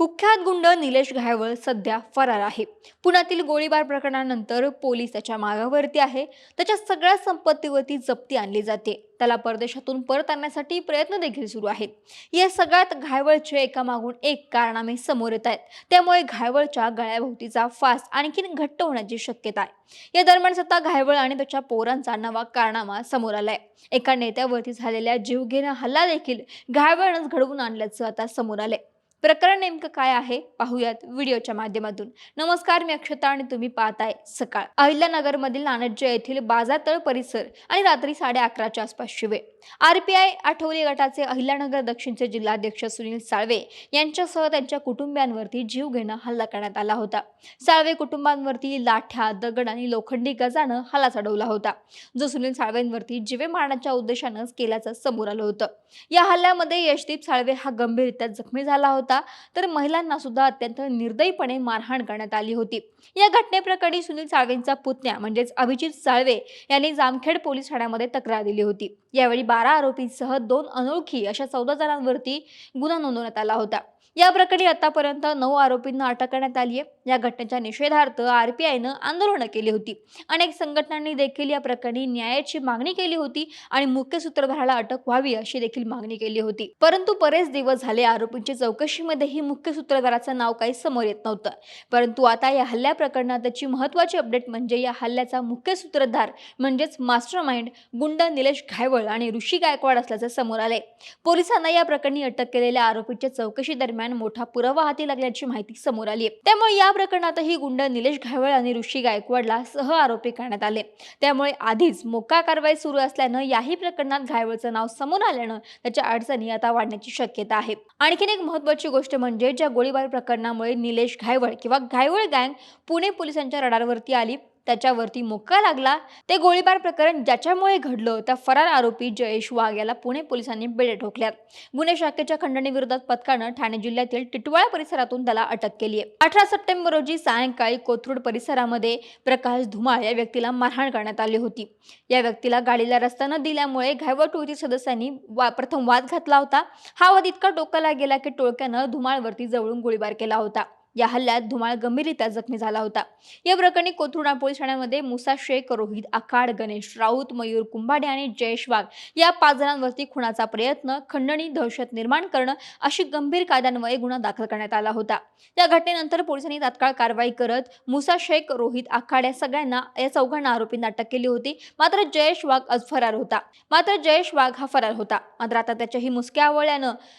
कुख्यात गुंड निलेश घायवळ सध्या फरार आहे. पुण्यातील गोळीबार प्रकरणानंतर पोलीस त्याच्या मागावरती आहे. त्याच्या सगळ्या संपत्तीवरती जप्ती आणली जाते. त्याला परदेशातून परत आणण्यासाठी प्रयत्न देखील सुरू आहेत. या सगळ्यात घायवळचे एकामागून एक कारनामे समोर येत आहेत. त्यामुळे घायवळच्या गळ्याभोवतीचा फास आणखीन घट्ट होण्याची शक्यता आहे. या दरम्यान सत्ता घायवळ आणि त्याच्या पोरांचा नवा कारनामा समोर आलाय. एका नेत्यावरती झालेल्या जीवघेणा हल्ला देखील घायवळनंच घडवून आणल्याचं आता समोर आलंय. प्रकरण नेमकं काय आहे? पाहूयात व्हिडिओच्या माध्यमातून. नमस्कार मी अक्षता आणि तुम्ही पाहताय सकाळ. अहिल्यानगरमधील नानज्य येथील बाजारतळ परिसर आणि रात्री साडे अकराच्या आसपासची वेळ आरपीआय आठवली गटाचे अहिल्यानगर दक्षिणचे जिल्हाध्यक्ष सुनील साळवे यांच्यासह त्यांच्या कुटुंबियांवरती जीव घेणं हल्ला करण्यात आला होता. साळवे कुटुंबांवरती लाठ्या दगड आणि लोखंडी गजानं हल्ला चढवला होता जो सुनील साळवेंवरती जीवे मारण्याच्या उद्देशानं केल्याचं समोर आलं होतं. या हल्ल्यामध्ये यशदीप साळवे हा गंभीररित्या जखमी झाला होता. तर महिलांना सुद्धा अत्यंत निर्दयीपणे मारहाण करण्यात आली होती. या घटनेप्रकरणी सुनील साळवेंचा पुतण्या म्हणजेच अभिजित साळवे यांनी जामखेड पोलीस ठाण्यामध्ये तक्रार दिली होती. यावेळी बारा आरोपींसह दोन अनोळखी अशा चौदा जणांवरती गुन्हा नोंदवण्यात आला होता. या प्रकरणी आतापर्यंत नऊ आरोपींना अटक करण्यात आली आहे. या घटनेच्या निषेधार्थ आरपीआयनं आंदोलनं केली होती. अनेक संघटनांनी देखील या प्रकरणी न्यायाची मागणी केली होती आणि मुख्य सूत्रधाराला अटक व्हावी अशी देखील मागणी केली होती. परंतु बरेच दिवस झाले आरोपींची चौकशी चौकशीमध्येही मुख्य सूत्रधाराचं नाव काही समोर येत नव्हतं. परंतु आता या हल्ल्या प्रकरणात त्याची महत्वाची अपडेट म्हणजे या हल्ल्याचा मुख्य सूत्रधार म्हणजेच मास्टर माइंड गुंड निलेश घायवळ आणि ऋषी गायकवाड असल्याचं समोर आलंय. पोलिसांना या प्रकरणी अटक केलेल्या आरोपीच्या चौकशी दरम्यान मोठा पुरावा हाती लागल्याची माहिती समोर आली आहे त्यामुळे या प्रकरणातही गुंड निलेश घायवळ आणि ऋषी गायकवाडला सह आरोपी करण्यात आले. त्यामुळे आधीच मोका कारवाई सुरू असल्यानं याही प्रकरणात घायवळचं नाव समोर आल्यानं त्याच्या अडचणी आता वाढण्याची शक्यता आहे. आणखीन एक महत्वाची गोष्ट म्हणजे ज्या गोळीबार प्रकरणामुळे निलेश घायवळ किंवा घायवळ गँग पुणे पोलिसांच्या रडारवरती आली. त्याच्यावरती मोका लागला. ते गोळीबार प्रकरण ज्याच्यामुळे घडलं त्या फरार आरोपी जयेश वाघ याला पुणे पोलिसांनी बेडे ठोकल्यात गुन्हे शाखेच्या खंडणीविरोधात पथकानं ठाणे जिल्ह्यातील टिटवाळा परिसरातून त्याला अटक केली आहे. अठरा सप्टेंबर रोजी सायंकाळी कोथरूड परिसरामध्ये प्रकाश धुमाळ या व्यक्तीला मारहाण करण्यात आली होती. या व्यक्तीला गाडीला रस्ता न दिल्यामुळे घायवळ टोळीतील सदस्यांनी वा प्रथम वाद घातला होता. हा वाद इतका टोकाला गेला की टोळक्यानं धुमाळवरती जवळून गोळीबार केला होता. या हल्ल्यात धुमाळ गंभीररित्या जखमी झाला होता. या प्रकरणी कोथरुडा पोलीस ठाण्यामध्ये मुसा शेख रोहित आखाड गणेश राऊत मयूर कुंभाडे आणि जयेश वाघ या पाच जणांवरती खुनाचा प्रयत्न खंडणी दहशत निर्माण करणं अशी गंभीर कायद्यान्वये गुन्हा दाखल करण्यात आला होता. या घटनेनंतर पोलिसांनी तात्काळ कारवाई करत मुसा शेख रोहित आखाड या सगळ्यांना या चौघांना आरोपींना अटक केली होती. मात्र जयेश वाघ फरार होता. मात्र जयेश वाघ हा फरार होता. मात्र आता त्याच्याही मुसक्या आवळल्यानं